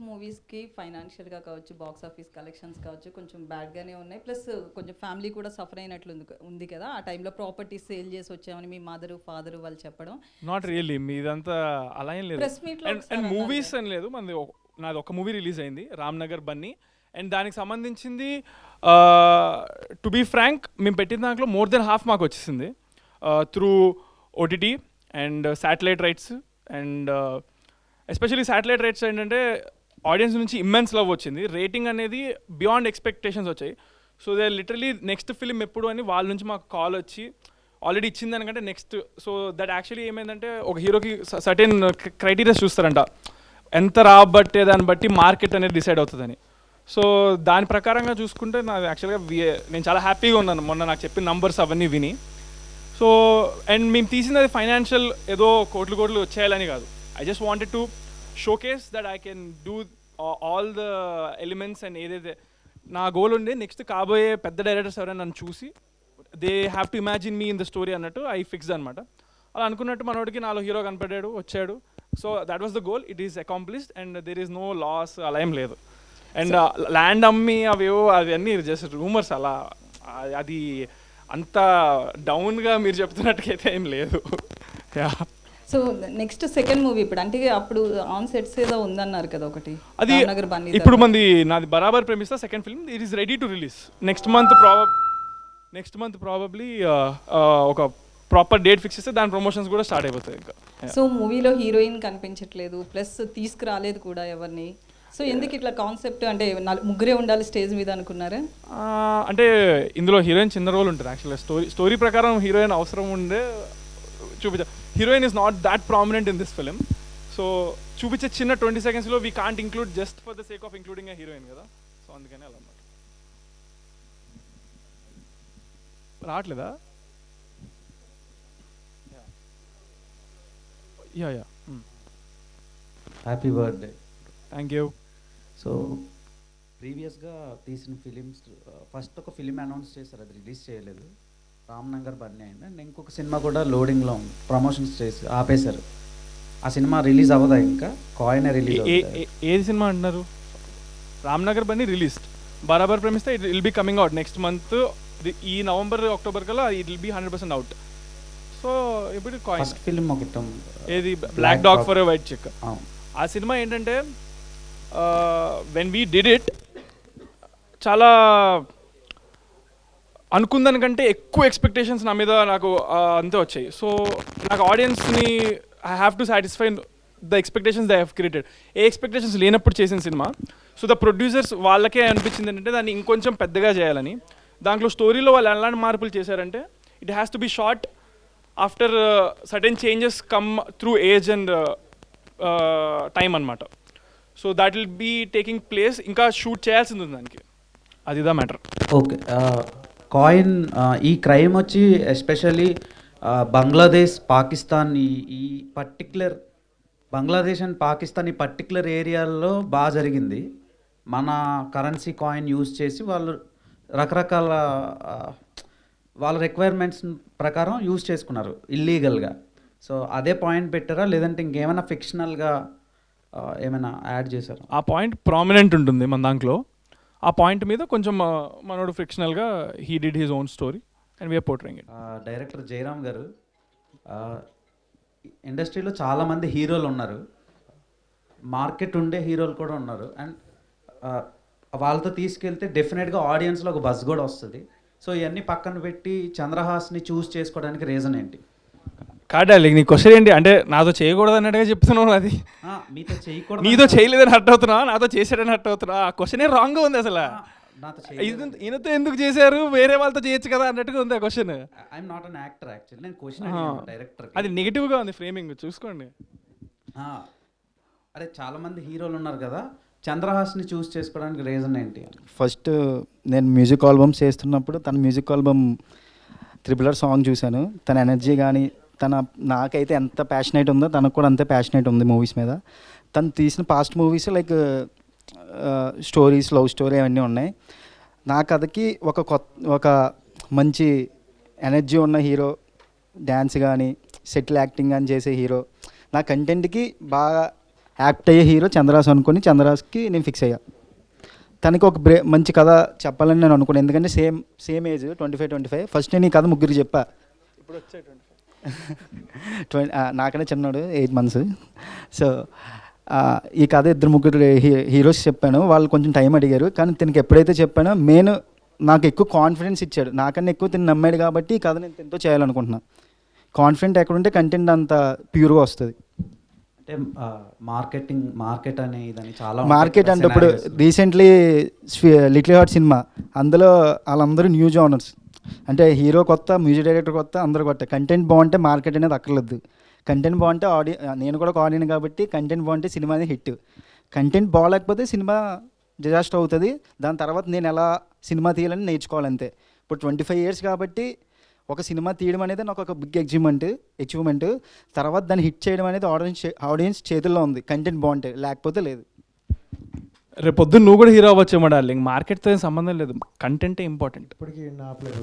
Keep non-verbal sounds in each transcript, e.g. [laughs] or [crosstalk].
మూవీస్కి ఫైనాన్షియల్గా కావచ్చు బాక్స్ ఆఫీస్ కలెక్షన్స్ కావచ్చు కొంచెం బ్యాడ్గానే ఉన్నాయి. ప్లస్ కొంచెం ఫ్యామిలీ కూడా సఫర్ అయినట్లు ఉంది కదా. ఆ టైంలో ప్రాపర్టీస్ సేల్ చేసి వచ్చామని మీ మదరు ఫాదరు వాళ్ళు చెప్పడం. నాట్ రియల్లీ మీదంతా అలా ఏం లేదు. అండ్ మూవీస్ అని లేదు. మనది ఒక- నాది ఒక మూవీ రిలీజ్ అయింది రామ్నగర్ బన్నీ అండ్ దానికి సంబంధించింది టు బీ ఫ్రాంక్ మేము పెట్టిన దాంట్లో మోర్ దెన్ హాఫ్ మాకు వచ్చేసింది. Through OTT and satellite rights and especially satellite rights ఏంటంటే ఆడియన్స్ నుంచి ఇమ్మెన్స్ లవ్ వచ్చింది. రేటింగ్ అనేది బియాండ్ ఎక్స్పెక్టేషన్స్ వచ్చాయి. So they literally next film ఎప్పుడు అని వాళ్ళ నుంచి మాకు కాల్ వచ్చి ఆల్రెడీ ఇచ్చింది దానికంటే నెక్స్ట్ సో దట్ యాక్చువల్లీ ఏమైందంటే ఒక హీరోకి సర్టెన్ క్రైటీరియాస్ చూస్తారంట. ఎంత రాబట్టే దాన్ని బట్టి మార్కెట్ అనేది డిసైడ్ అవుతుందని. సో దాని ప్రకారంగా చూసుకుంటే నాకు యాక్చువల్గా నేను చాలా హ్యాపీగా ఉన్నాను. మొన్న నాకు చెప్పిన నంబర్స్ అవన్నీ విని. సో అండ్ మేము తీసినది ఫైనాన్షియల్ ఏదో కోట్లు కోట్లు వచ్చేయాలని కాదు. I just wanted to showcase that I can do all the elements and ఏదైతే నా గోల్ ఉండే నెక్స్ట్ కాబోయే పెద్ద డైరెక్టర్స్ ఎవరైనా నన్ను చూసి they have to imagine me in the story అన్నట్టు ఐ ఫిక్స్ అనమాట అలా అనుకున్నట్టు మనోడికి నాలో హీరో కనపడ్డాడు వచ్చాడు. So that was the goal it is accomplished and there is no loss అలా ఏం లేదు. అండ్ ల్యాండ్ అమ్మి అవేవో అవన్నీ జస్ట్ రూమర్స్ అలా అది అంత డౌన్గా మీరు చెప్తున్నట్టుకైతే ఏం లేదు. [laughs] Yeah so next second movie ఇప్పుడు అంటే అప్పుడు ఆన్ సెట్స్ ఏదో ఉందన్నారు కదా ఒకటి. అది ఇప్పుడు మంది నాది Barabar Premistha second film it is ready to release next month prob next month probably ఒక ప్రాపర్ డేట్ ఫిక్స్ చేస్తే దాని ప్రమోషన్స్ కూడా స్టార్ట్ అయిపోతాయి ఇంకా. సో మూవీలో హీరోయిన్ కనిపించట్లేదు. ప్లస్ తీసుకురాలేదు కూడా ఎవరిని. సో ఎందుకు ఇట్లా కాన్సెప్ట్ అంటే ముగ్గురే ఉండాలి స్టేజ్ మీద అనుకున్నారా? అంటే ఇందులో హీరోయిన్ చిన్న రోల్ ఉంటుంది యాక్చువల్గా స్టోరీ స్టోరీ ప్రకారం హీరోయిన్ అవసరం ఉండే చూపించ heroine is not that prominent in this film so చూపించే చిన్న ట్వంటీ సెకండ్స్లో we can't include just for the sake of including a heroine కదా? సో అందుకని అలా అన్నమాట. రావట్లేదా? Yeah yeah happy birthday thank you so ప్రీవియస్గా తీసిన ఫిలిమ్స్ ఫస్ట్ ఒక ఫిలిం అనౌన్స్ చేశారు అది రిలీజ్ చేయలేదు. రామ్నగర్ బన్నీ అయింది. అండ్ ఇంకొక సినిమా కూడా లోడింగ్లో ఉంది. ప్రమోషన్స్ చేసి ఆపేశారు. ఆ సినిమా రిలీజ్ అవ్వదా ఇంకా? కాయిన్ రిలీజ్ ఏది సినిమా అంటున్నారు? Ramnagar Bunny released. Barabar Premiste it will be coming out next month ఈ నవంబర్ అక్టోబర్ కల్లా it will be hundred percent out so ఇప్పుడు కాయిన్. ఫస్ట్ ఫిలిం ఒకటి. ఏది? Black dog. For white check. ఆ సినిమా ఏంటంటే వెన్ వీ డిడ్ ఇట్ చాలా అనుకున్న దానికంటే ఎక్కువ ఎక్స్పెక్టేషన్స్ నా మీద నాకు అంతే వచ్చాయి. సో నాకు ఆడియన్స్ని I have to satisfy the expectations they have created a expectations లేనప్పుడు చేసిన సినిమా సో ద ప్రొడ్యూసర్స్ వాళ్ళకే అనిపించింది ఏంటంటే దాన్ని ఇంకొంచెం పెద్దగా చేయాలని. దాంట్లో స్టోరీలో వాళ్ళు ఎలాంటి మార్పులు చేశారంటే it has to be short after certain changes come through age and time అనమాట so that will be taking place ఇంకా షూట్ చేయాల్సింది ఉంది దానికి. అది the matter. Okay uh, coin ఈ క్రైమ్ వచ్చి ఎస్పెషల్లీ బంగ్లాదేశ్ పాకిస్తాన్ ఈ ఈ పర్టిక్యులర్ బంగ్లాదేశ్ అండ్ పాకిస్తాన్ ఈ పర్టిక్యులర్ ఏరియాల్లో బాగా జరిగింది. మన కరెన్సీ కాయిన్ యూజ్ చేసి వాళ్ళు రకరకాల వాళ్ళ రిక్వైర్మెంట్స్ ప్రకారం యూజ్ చేసుకున్నారు ఇల్లీగల్గా. సో అదే పాయింట్ పెట్టారా? లేదంటే ఇంకేమైనా ఫిక్షనల్గా ఏమైనా యాడ్ చేశారు? ఆ పాయింట్ ప్రామినెంట్ ఉంటుంది మన దాంట్లో. ఆ పాయింట్ మీద కొంచెం మనోడు ఫ్రిక్షనల్గా he did his own story and we're portraying it director Jayaram garu ఇండస్ట్రీలో చాలామంది హీరోలు ఉన్నారు. మార్కెట్ ఉండే హీరోలు కూడా ఉన్నారు. అండ్ వాళ్ళతో తీసుకెళ్తే డెఫినెట్గా ఆడియన్స్లో ఒక బస్ కూడా వస్తుంది. సో ఇవన్నీ పక్కన పెట్టి చంద్రహాస్ని చూస్ చేసుకోవడానికి రీజన్ ఏంటి? కాడాలి నీ క్వశ్చన్ ఏంటి? అంటే నాతో చేయకూడదు అన్నట్టుగా చెప్తున్నావు అది. ఆ, మీతో చేయకూడదు నీతో చేయలేదని హర్ట్ అవుతున్నా నాతో చేశాడని హర్ట్ అవుతున్నా ఆ క్వశ్చనే రాంగ్గా ఉంది అసలు. ఈయనతో ఎందుకు చేశారు? వేరే వాళ్ళతో చేయొచ్చు కదా అన్నట్టుగా ఉంది ఆ question I'm not an actor actually నేను క్వశ్చన్. డైరెక్టర్ అది నెగిటివ్గా ఉంది ఫ్రేమింగ్ చూసుకోండి. ఆ, అరే చాలా మంది హీరోలు ఉన్నారు కదా. చంద్రహాస్ని చూస్ చేసుకోవడానికి రీజన్ ఏంటి? ఫస్ట్ నేను మ్యూజిక్ ఆల్బమ్స్ చేస్తున్నప్పుడు తన మ్యూజిక్ ఆల్బమ్ త్రిబులర్ సాంగ్ చూశాను. తన ఎనర్జీ కానీ తన నాకైతే ఎంత ప్యాషనేట్ ఉందో తనకు కూడా అంతే ప్యాషనేట్ ఉంది మూవీస్ మీద. తను తీసిన past movies like stories love story అవన్నీ ఉన్నాయి. నా కథకి ఒక కొత్త ఒక మంచి ఎనర్జీ ఉన్న హీరో డ్యాన్స్ కానీ సెటిల్ యాక్టింగ్ కానీ చేసే హీరో నా కంటెంట్కి బాగా యాక్ట్ అయ్యే హీరో చంద్రాస్ అనుకుని చంద్రాస్కి నేను ఫిక్స్ అయ్యా. తనకి ఒక బ్రే మంచి కథ చెప్పాలని నేను అనుకున్నాను ఎందుకంటే same same age twenty five twenty five first నేను ఈ కథ ముగ్గురికి చెప్పా. ఇప్పుడు వచ్చే [laughs] ట్వంటీ నాకనే చిన్నాడు ఎయిట్ మంత్స్ సో ఈ కథ ఇద్దరు ముగ్గురు హీ- హీరోస్ చెప్పాను. వాళ్ళు కొంచెం టైం అడిగారు. కానీ తినకి ఎప్పుడైతే చెప్పానో మెయిన్ నాకు ఎక్కువ కాన్ఫిడెన్స్ ఇచ్చాడు. నాకన్నా ఎక్కువ తిని నమ్మాడు కాబట్టి ఈ కథ నేను తింటూ చేయాలనుకుంటున్నా. కాన్ఫిడెంట్ ఎక్కడుంటే కంటెంట్ అంత ప్యూర్గా వస్తుంది. అంటే మార్కెటింగ్ మార్కెట్ అనే ఇదని చాలా మార్కెట్ అంటే ఇప్పుడు రీసెంట్లీ లిటిల్ హార్ట్ సినిమా అందులో వాళ్ళందరూ న్యూ జానర్స్ అంటే హీరో కొత్త మ్యూజిక్ డైరెక్టర్ కొత్త అందరూ కొత్త. కంటెంట్ బాగుంటే మార్కెట్ అనేది అక్కర్లేదు. కంటెంట్ బాగుంటే ఆడి నేను కూడా ఒక ఆడియన్ కాబట్టి కంటెంట్ బాగుంటే సినిమా అనేది హిట్. కంటెంట్ బాగాలేకపోతే సినిమా డిజాస్టర్ అవుతుంది. దాని తర్వాత నేను ఎలా సినిమా తీయాలని నేర్చుకోవాలంతే. ఇప్పుడు ట్వంటీ ఫైవ్ ఇయర్స్ కాబట్టి ఒక సినిమా తీయడం అనేది నాకు ఒక బిగ్ అచీవ్మెంట్ అచీవ్మెంట్. తర్వాత దాన్ని హిట్ చేయడం అనేది ఆడియన్స్ ఆడియన్స్ చేతుల్లో ఉంది. కంటెంట్ బాగుంటే లేకపోతే లేదు. రేపు పొద్దున్న నువ్వు కూడా హీరో అవ్వచ్చేమో డార్లింగ్. మార్కెట్తో ఏం సంబంధం లేదు. కంటెంటే ఇంపార్టెంట్ ఇప్పటికి నా ప్లేదు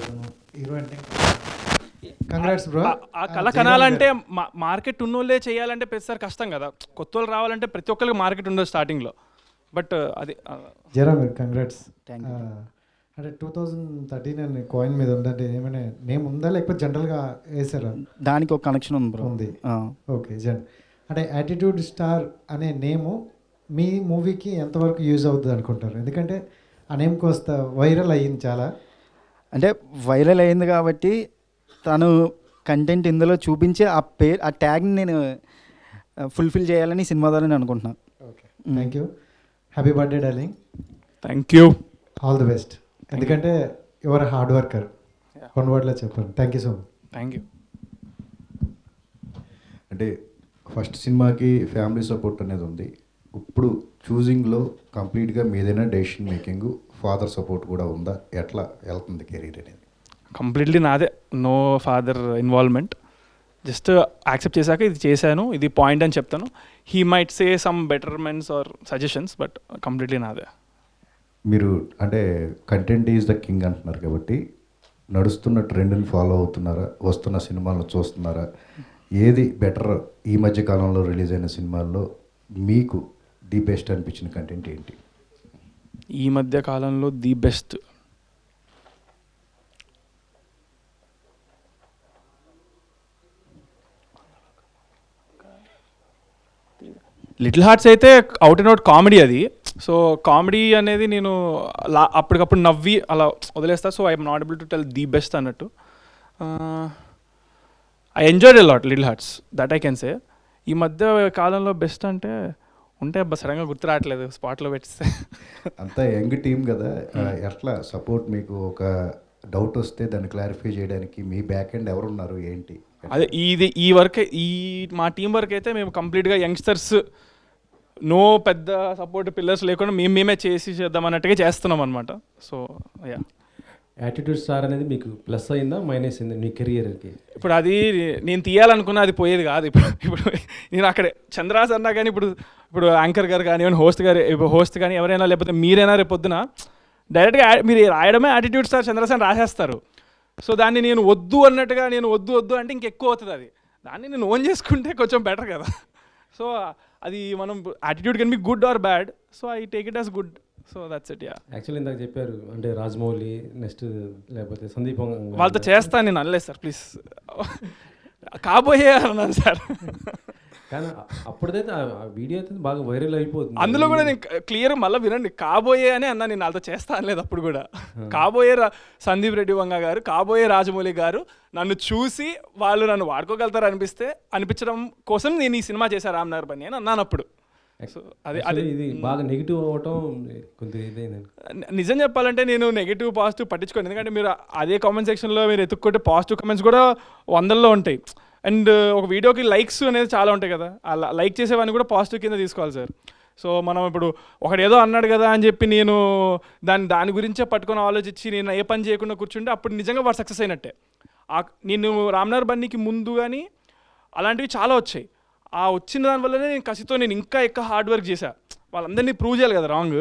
హీరో అంటే? కంగ్రాట్స్ బ్రో ఆ- కళ కనాలంటే మా- మార్కెట్ ఉన్నోళ్ళే చేయాలంటే ప్రతిసారి కష్టం కదా. కొత్త వాళ్ళు రావాలంటే ప్రతి ఒక్కరికి మార్కెట్ ఉండదు స్టార్టింగ్లో బట్ అది ఆ, జరా మీరు కంగ్రాట్స్. అంటే టూ థౌజండ్ థర్టీన్ అని కాయిన్ మీద ఉందంటే ఏమైనా నేమ్ ఉందా? లేకపోతే జనరల్గా వేసారా దానికి ఒక కనెక్షన్ ఉంది బ్రో ఉంది. ఓకే జన్. అంటే యాటిట్యూడ్ స్టార్ అనే నేము మీ మూవీకి ఎంతవరకు యూజ్ అవుతుంది అనుకుంటారు? ఎందుకంటే ఆ నేమ్కి వస్తా వైరల్ అయ్యింది చాలా. అంటే వైరల్ అయింది కాబట్టి తను కంటెంట్ ఇందులో చూపించి ఆ పేరు ఆ ట్యాగ్ని నేను ఫుల్ఫిల్ చేయాలని సినిమా ద్వారా నేను అనుకుంటున్నాను okay thank you happy birthday darling thank you all the best ఎందుకంటే యువర్ హార్డ్ వర్కర్ వన్ వర్డ్లో చెప్పండి thank you so much thank you అంటే ఫస్ట్ సినిమాకి ఫ్యామిలీ సపోర్ట్ అనేది ఉంది. ఇప్పుడు చూజింగ్లో కంప్లీట్గా మీదైనా డెసిషన్ మేకింగ్ ఫాదర్ సపోర్ట్ కూడా ఉందా? ఎట్లా వెళ్తుంది కెరీర్ అనేది? కంప్లీట్లీ నాదే. No father involvement. Just accept చేశాక ఇది చేశాను ఇది పాయింట్ అని చెప్తాను. He might say some betterments or suggestions but completely నాదే. మీరు అంటే కంటెంట్ ఈజ్ ద కింగ్ అంటున్నారు కాబట్టి నడుస్తున్న ట్రెండ్ని ఫాలో అవుతున్నారా? వస్తున్న సినిమాలను చూస్తున్నారా? ఏది బెటర్ ఈ మధ్య కాలంలో రిలీజ్ అయిన సినిమాల్లో మీకు ది బెస్ట్ అనిపించిన కంటెంట్ ఏంటి? ఈ మధ్య కాలంలో ది బెస్ట్. లిటిల్ హార్ట్స్ అయితే అవుట్ అండ్ అవుట్ కామెడీ అది. సో కామెడీ అనేది నేను లా అప్పటికప్పుడు నవ్వి అలా వదిలేస్తా. So I'm not able to tell the best అన్నట్టు. I enjoyed lot Little Hearts that I can say. ఈ మధ్య కాలంలో బెస్ట్ అంటే ఉంటే అబ్బా సడన్గా గుర్తు రావట్లేదు స్పాట్లో పెట్టిస్తే. అంతా యంగ్ టీం కదా. ఎట్లా సపోర్ట్ మీకు ఒక డౌట్ వస్తే దాన్ని క్లారిఫై చేయడానికి మీ బ్యాక్ ఎండ్ ఎవరున్నారు ఏంటి? అదే ఇది ఈ వర్క్ ఈ మా టీం వర్క్ అయితే మేము కంప్లీట్గా యంగ్స్టర్స్ నో పెద్ద సపోర్ట్ పిల్లర్స్ లేకుండా మేము మేమే చేసి చేద్దాం అన్నట్టుగా చేస్తున్నాం అనమాట సో యా యాటిట్యూడ్ స్టార్ అనేది మీకు ప్లస్ అయిందా మైనస్ అయిందా మీ కెరియర్కి ఇప్పుడు అది నేను తీయాలనుకున్నా అది పోయేది కాదు. ఇప్పుడు ఇప్పుడు నేను అక్కడ చంద్రాస్ అన్నా కానీ ఇప్పుడు ఇప్పుడు యాంకర్ గారు కానివ్వండి హోస్ట్ గారు హోస్ట్ కానీ ఎవరైనా లేకపోతే మీరైనా రేపు పొద్దున డైరెక్ట్గా మీరు రాయడమే యాటిట్యూడ్ స్టార్ చంద్రాస్ అని రాసేస్తారు. సో దాన్ని నేను వద్దు అన్నట్టుగా నేను వద్దు వద్దు అంటే ఇంకెక్కువ అవుతుంది అది. దాన్ని నేను ఓన్ చేసుకుంటే కొంచెం బెటర్ కదా. సో అది మనం attitude can be good or bad so I take it as good so that's it yeah actually ఇందాక చెప్పారు అంటే రాజమౌళి నెక్స్ట్ లేకపోతే సందీప్ వాళ్ళతో చేస్తాను నేను అనలేదు సార్ ప్లీజ్. కాబోయే అన్నాను సార్. కానీ అప్పుడైతే ఆ వీడియో అయితే బాగా వైరల్ అయిపోతుంది. అందులో కూడా నేను క్లియర్ మళ్ళీ వినండి. కాబోయే అని అన్నా నేను వాళ్ళతో చేస్తా అనలేదు అప్పుడు కూడా. కాబోయే సందీప్ రెడ్డి వంగ గారు కాబోయే రాజమౌళి గారు నన్ను చూసి వాళ్ళు నన్ను వాడుకోగలుగుతారు అనిపిస్తే అనిపించడం కోసం నేను ఈ సినిమా చేశాను రామ్నగర్ బని అని అన్నాను అప్పుడు. సో అది అది ఇది బాగా నెగిటివ్ ఇదైందండి ని- నిజం చెప్పాలంటే నేను నెగిటివ్ పాజిటివ్ పట్టించుకోను. ఎందుకంటే మీరు అదే కామెంట్ సెక్షన్లో మీరు ఎత్తుక్కుంటే పాజిటివ్ కామెంట్స్ కూడా వందల్లో ఉంటాయి. అండ్ ఒక వీడియోకి లైక్స్ అనేది చాలా ఉంటాయి కదా. అలా లైక్ చేసేవన్నీ కూడా పాజిటివ్ కింద తీసుకోవాలి సార్ సో మనం ఇప్పుడు ఒకడు ఏదో అన్నాడు కదా అని చెప్పి నేను దాని దాని గురించే పట్టుకొని ఆలోచించి నేను ఏ పని చేయకుండా కూర్చుంటే అప్పుడు నిజంగా వాడు సక్సెస్ అయినట్టే. నేను రామ్నగర్ బన్నీకి ముందు కానీ అలాంటివి చాలా వచ్చాయి. ఆ వచ్చిన దానివల్లనే నేను కసితో నేను ఇంకా ఎక్కువ హార్డ్ వర్క్ చేశా. వాళ్ళందరినీ ప్రూవ్ చేయాలి కదా రాంగ్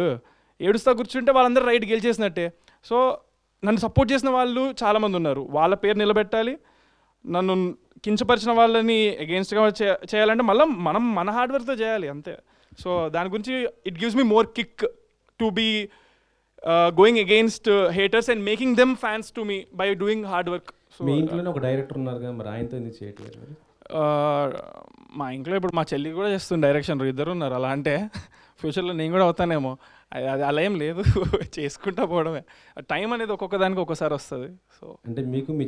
ఏడుస్తా కూర్చుంటే వాళ్ళందరూ రైట్ గెలిచేసినట్టే. సో నన్ను సపోర్ట్ చేసిన వాళ్ళు చాలామంది ఉన్నారు. వాళ్ళ పేరు నిలబెట్టాలి. నన్ను కించపరిచిన వాళ్ళని అగెన్స్ట్గా చేయాలంటే మళ్ళీ మనం మన హార్డ్ వర్క్తో చేయాలి అంతే. సో దాని గురించి it gives me more kick to be going against haters and making them fans to me by doing hard work మీ ఇంట్లోనే ఒక డైరెక్టర్ ఉన్నారు కదా మరి ఆయనతో ఎందుకు చేయట్లేదు మా ఇంట్లో ఇప్పుడు మా చెల్లి కూడా చేస్తుంది డైరెక్షన్ ఇద్దరు ఉన్నారు. అలా అంటే ఫ్యూచర్లో నేను కూడా అవుతానేమో. అది అది అలా ఏం లేదు. [laughs] చేసుకుంటా పోవడమే. టైం అనేది ఒక్కొక్క దానికి ఒక్కోసారి వస్తుంది. సో అంటే మీకు మీ